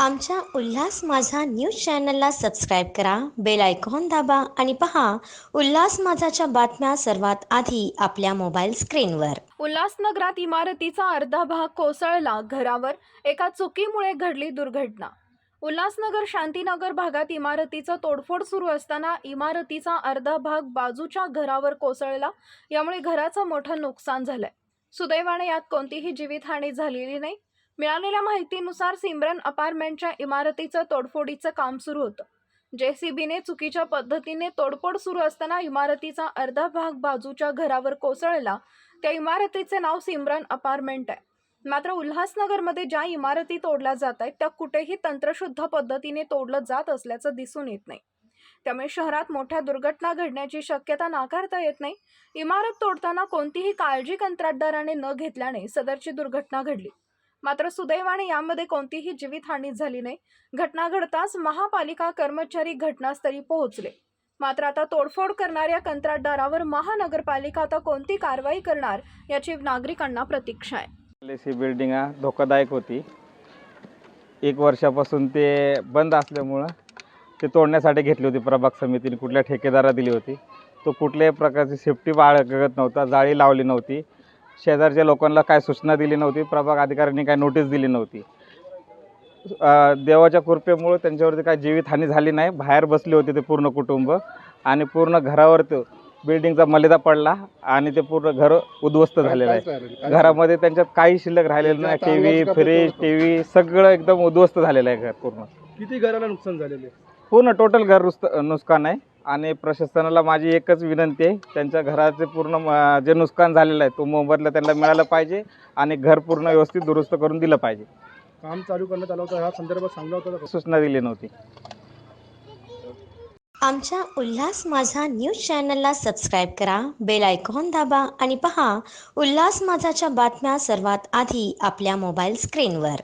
आमच्या उल्हास माझा न्यूज चॅनलला सबस्क्राईब करा बेल आयकॉन दाबा आणि पहा उल्हास माझाच्या बातम्या सर्वात आधी आपल्या मोबाईल स्क्रीनवर. उल्हासनगरात इमारतीचा अर्धा भाग कोसळला घरावर एका चुकीमुळे घडली दुर्घटना. उल्हासनगर शांतीनगर भागात इमारतीचं तोडफोड सुरू असताना इमारतीचा अर्धा भाग बाजूच्या घरावर कोसळला यामुळे घराचं मोठं नुकसान झालंय. सुदैवाने यात कोणतीही जीवितहानी झालेली नाही. मिळालेल्या माहितीनुसार सिमरन अपार्टमेंटच्या इमारतीचं तोडफोडीचं काम सुरू होतं. जेसीबीने चुकीच्या पद्धतीने तोडफोड सुरू असताना इमारतीचा अर्धा भाग बाजूच्या घरावर कोसळला. त्या इमारतीचे नाव सिमरन अपार्टमेंट आहे. मात्र उल्हासनगरमध्ये ज्या इमारती तोडल्या जात आहेत त्या कुठेही तंत्रशुद्ध पद्धतीने तोडलं जात असल्याचं दिसून येत नाही. त्यामुळे शहरात मोठ्या दुर्घटना घडण्याची शक्यता नाकारता येत नाही. इमारत तोडताना कोणतीही काळजी कंत्राटदाराने न घेतल्याने सदरची दुर्घटना घडली. मात्र सुदैवाने यामध्ये कोणतीही जीवितहानी झाली नाही. घटना घडताच महापालिका कर्मचारी घटनास्थळी पोहोचले. मात्र आता तोडफोड करणाऱ्या कंत्राटदारावर महानगरपालिका आता कोणती कारवाई करणार याची नागरिकांना प्रतीक्षा आहे. एल सी बिल्डिंग धोकादायक होती. एक वर्षापासून ते बंद असल्यामुळं ते तोडण्यासाठी घेतली होती प्रभाग समितीने. कुठल्या ठेकेदारा दिली होती. तो कुठल्याही प्रकारची सेफ्टी बाळगत नव्हता. जाळी लावली नव्हती. शेजारच्या लोकांना काय सूचना दिली नव्हती प्रभाग अधिकाऱ्यांनी काय नोटीस दिली नव्हती. देवाच्या कृपेमुळं त्यांच्यावरती काय जीवितहानी झाली नाही बाहेर बसले होते ते पूर्ण कुटुंब आणि पूर्ण घरावर तो बिल्डिंगचा मलिदा पडला आणि ते पूर्ण घर उद्ध्वस्त झालेलं आहे. घरामध्ये त्यांच्यात काही शिल्लक राहिलेलं नाही T V fridge T V सगळं एकदम उद्ध्वस्त झालेलं आहे घर पूर्ण. किती घराला नुकसान झालेले पूर्ण टोटल घर रुस्त नुकसान आहे. आणि प्रशासनाला माझी एकच विनंती आहे त्यांच्या घराचे पूर्ण जे नुकसान झालेलं आहे तो मोबदला त्यांना मिळाला पाहिजे आणि घर पूर्ण व्यवस्थित दुरुस्त करून दिलं पाहिजे. काम चालू करण्यात आलं होतं ह्या संदर्भात सांगलं होतं? सूचना दिली नव्हती. आमच्या उल्हास माझा न्यूज चॅनलला सबस्क्राईब करा बेल आयकॉन दाबा आणि पहा उल्हास माझाच्या बातम्या सर्वात आधी आपल्या मोबाईल स्क्रीनवर.